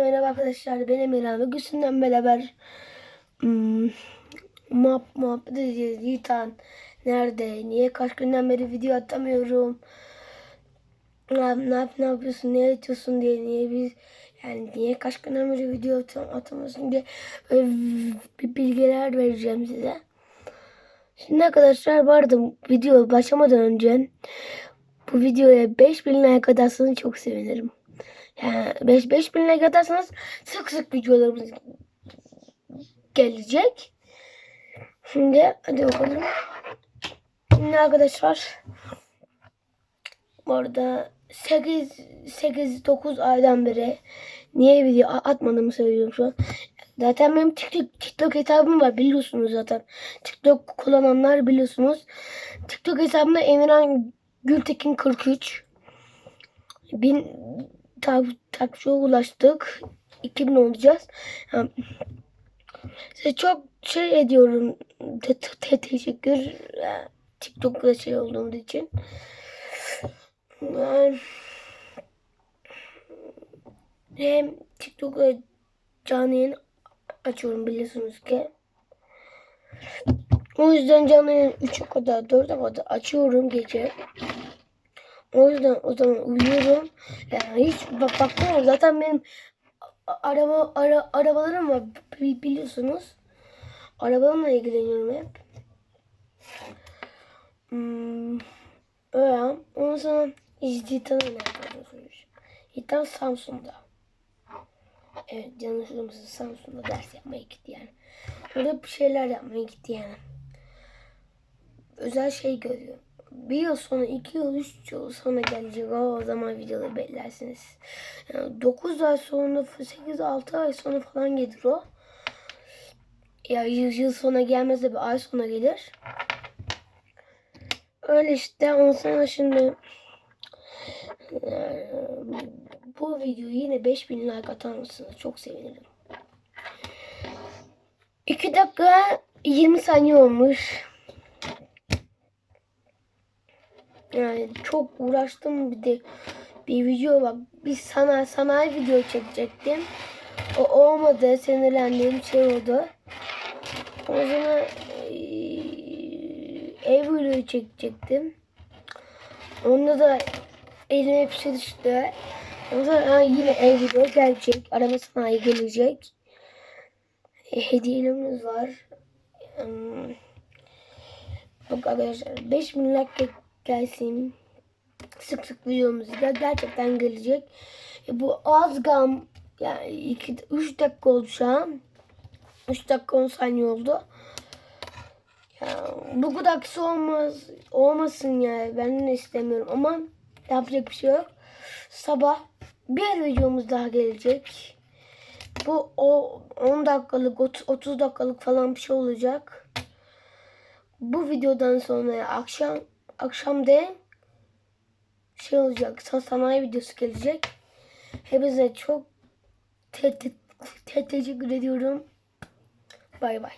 Merhaba arkadaşlar ben Emirhan ve Gülsün'den beraber hmm, muhab muhabbet edeceğiz. Yiğitan nerede? Niye kaç günden beri video atamıyorum? Ne, ne, yap- ne yapıyorsun? Ne yapıyorsun diye niye biz yani niye kaç günden beri video atam atamıyorsun diye böyle bilgiler vereceğim size. Şimdi arkadaşlar arada video başlamadan önce bu videoya 5000 like atarsanız çok sevinirim. Yani 5 5000 like atarsanız sık sık videolarımız gelecek. Şimdi hadi bakalım. Şimdi arkadaşlar bu arada 8 8 9 aydan beri niye video atmadığımı söylüyorum şu an. Zaten benim TikTok, TikTok hesabım var biliyorsunuz zaten. TikTok kullananlar biliyorsunuz. TikTok hesabımda Emirhan Gültekin 43 bin tak takipçiye ulaştık. 2000 olacağız. Yani size çok şey ediyorum. Te te teşekkür e, TikTok'ta şey olduğum için. Yani, hem TikTok'ta canlı yayın açıyorum biliyorsunuz ki. O yüzden canlı yayın 3'e kadar 4'e kadar açıyorum gece. O yüzden o zaman uyuyorum. Yani hiç bak bakmıyorum. Zaten benim araba ara, arabalarım var bi- biliyorsunuz. Arabalarımla ilgileniyorum hep. Hmm, öyle. Ondan sonra İzditan'ı nerede oturuyor? İzditan Samsun'da. Evet yanlış olmasın Samsun'da ders yapmaya gitti yani. Orada bir şeyler yapmaya gitti yani. Özel şey görüyor. Bir yıl sonra, iki yıl, üç yıl sonra gelecek. O, zaman videoları beklersiniz. Yani 9 ay sonra, 8, 6 ay sonra falan gelir o. Ya yıl, yıl sonra gelmez de bir ay sonra gelir. Öyle işte. Ondan sonra şimdi eee, bu videoyu yine 5000 like atar mısınız? Çok sevinirim. 2 dakika 20 saniye olmuş. Yani çok uğraştım bir de bir video var. Bir sanayi, sanayi video çekecektim. O olmadı. Sinirlendiğim şey oldu. O zaman eee, ev videoyu çekecektim. Onda da bir şey düştü. O zaman ha, yine ev video gelecek. Araba sanayi gelecek. E, hediyelerimiz var. Hmm. Bak arkadaşlar 5000 like gel- gelsin. Sık sık videomuz da gerçekten gelecek. E, bu az gam yani 3 dakika oldu şu an. 3 dakika 10 saniye oldu. Ya, bu kadar kısa olmaz, olmasın yani. Ben de istemiyorum ama yapacak bir şey yok. Sabah bir videomuz daha gelecek. Bu o 10 dakikalık, ot- 30 dakikalık falan bir şey olacak. Bu videodan sonra akşam akşam de şey olacak. sa- Sanayi videosu gelecek. Hepinize çok te- te- te- teşekkür ediyorum. Bay bay.